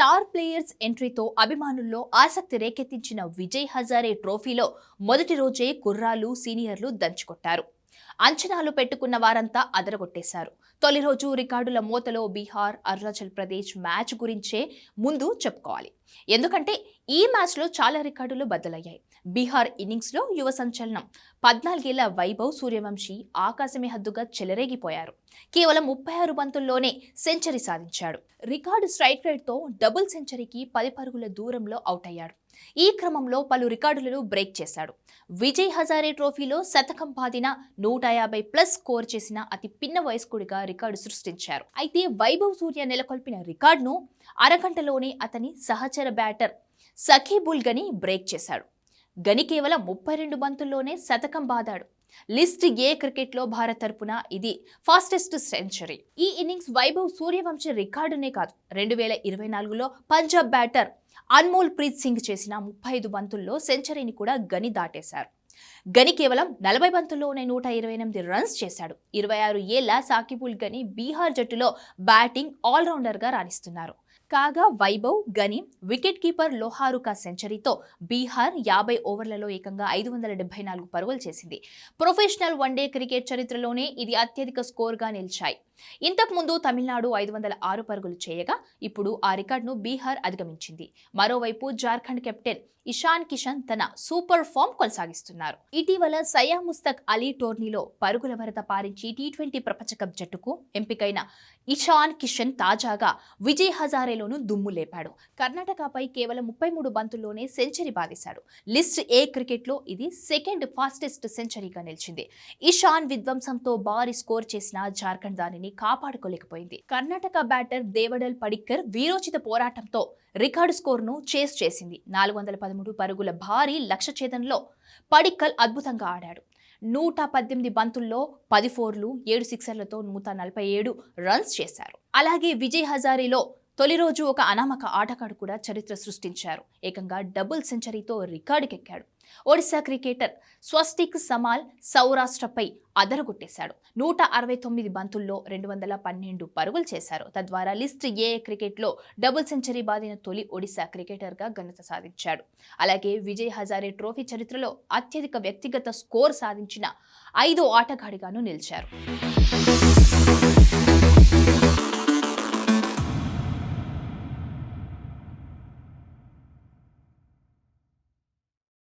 Star players ఎంట్రీతో అభిమానుల్లో ఆసక్తి రేకెత్తించిన విజయ్ హజారే ట్రోఫీలో మొదటి రోజే కుర్రాలు సీనియర్లు దంచుకొట్టారు. అంచనాలు పెట్టుకున్న వారంతా అదరగొట్టేశారు. తొలి రోజు రికార్డుల మూతలో బీహార్ అరుణాచల్ ప్రదేశ్ మ్యాచ్ గురించే ముందు చెప్పుకోవాలి. ఎందుకంటే ఈ మ్యాచ్లో చాలా రికార్డులు బద్దలయ్యాయి. బీహార్ ఇన్నింగ్స్లో యువ సంచలనం. పద్నాలుగేళ్ళ వైభవ్ సూర్యవంశీ ఆకాశమే హద్దుగా చెలరేగిపోయారు. కేవలం ముప్పై ఆరు బంతుల్లోనే సెంచరీ సాధించాడు. రికార్డు స్ట్రైక్ రేట్తో డబుల్ సెంచరీకి పది పరుగుల దూరంలో అవుట్ అయ్యాడు ఈ క్రమంలో పలు రికార్డులను బ్రేక్ చేశాడు. విజయ్ హజారే ట్రోఫీలో శతకం బాదిన నూట యాభై ప్లస్ స్కోర్ చేసిన అతి పిన్న వయస్కుడిగా రికార్డు సృష్టించారు. అయితే వైభవ్ సూర్య నెలకొల్పిన రికార్డును అరగంటలోనే అతని సహచర బ్యాటర్ సఖీబుల్ గని బ్రేక్ చేశాడు. గని కేవలం ముప్పై రెండు బంతుల్లోనే శతకం బాదాడు. లిస్ట్ ఏ క్రికెట్లో భారత్ తరపున ఇది ఫాస్టెస్ట్ సెంచరీ. ఈ ఇన్నింగ్స్ వైభవ్ సూర్యవంశ రికార్డునే కాదు. రెండు వేల ఇరవై నాలుగులో పంజాబ్ బ్యాటర్ అన్మోల్ ప్రీత్ సింగ్ చేసిన ముప్పై ఐదు బంతుల్లో సెంచరీని కూడా గని దాటేశారు. గని కేవలం నలభై బంతుల్లోనే నూట ఇరవై ఎనిమిది రన్స్ చేశాడు. ఇరవై ఆరు ఏళ్ళ సాకిబుల్ గని బీహార్ జట్టులో బ్యాటింగ్ ఆల్రౌండర్గా రాణిస్తున్నారు. కాగా వైభవ్ గని వికెట్ కీపర్ లోహారుకా సెంచరీతో బీహార్ యాభై ఓవర్లలో ఏకంగా ఐదు వందల డెబ్బై నాలుగు పరుగులు చేసింది. ప్రొఫెషనల్ వన్డే క్రికెట్ చరిత్రలోనే ఇది అత్యధిక స్కోర్గా నిలిచాయి. ఇంతకుముందు తమిళనాడు ఐదు వందల ఆరు పరుగులు చేయగా ఇప్పుడు ఆ రికార్డును బీహార్ అధిగమించింది. మరోవైపు జార్ఖండ్ కెప్టెన్ ఇషాన్ కిషన్ తన సూపర్ ఫామ్ కొనసాగిస్తున్నారు. ఇటీవల సయా ముస్తక్ అలీ టోర్నీలో పరుగుల వరద పారించి టీ ట్వంటీ ప్రపంచ కప్ జట్టుకు ఎంపికైన ఇషాన్ కిషన్ తాజాగా విజయ్ హజారేలోను దుమ్ము లేపాడు. కర్ణాటకపై కేవలం ముప్పై మూడు బంతుల్లోనే సెంచరీ బాధేశాడు. లిస్ట్ ఏ క్రికెట్లో ఇది సెకండ్ ఫాస్టెస్ట్ సెంచరీగా నిలిచింది. ఇషాన్ విధ్వంసంతో భారీ స్కోర్ చేసిన జార్ఖండ్ దానిని కాపాడుకోలేకపోయింది. కర్ణాటక బ్యాటర్ దేవడల్ పడిక్కర్ వీరోచిత పోరాటంతో రికార్డు స్కోర్ను చేస్ చేసింది. నాలుగు వందల పదమూడు పరుగుల భారీ లక్ష్య ఛేదనలో పడిక్కల్ అద్భుతంగా ఆడాడు. నూట పద్దెనిమిది బంతుల్లో పది ఫోర్లు ఏడు సిక్సర్లతో నూట నలభై ఏడు రన్స్ చేశారు. అలాగే విజయ్ హజారీలో తొలి రోజు ఒక అనామక ఆటగాడు కూడా చరిత్ర సృష్టించారు. ఏకంగా డబుల్ సెంచరీతో రికార్డుకెక్కాడు. ఒడిశా క్రికెటర్ స్వస్టిక్ సమాల్ సౌరాష్ట్రపై అదరగొట్టేశాడు. నూట అరవై తొమ్మిది బంతుల్లో రెండు వందల పన్నెండు పరుగులు చేశారు. తద్వారా లిస్ట్ ఏ క్రికెట్లో డబుల్ సెంచరీ బాదిన తొలి ఒడిశా క్రికెటర్గా ఘనత సాధించాడు. అలాగే విజయ్ హజారే ట్రోఫీ చరిత్రలో అత్యధిక వ్యక్తిగత స్కోర్ సాధించిన ఐదో ఆటగాడిగాను నిలిచారు.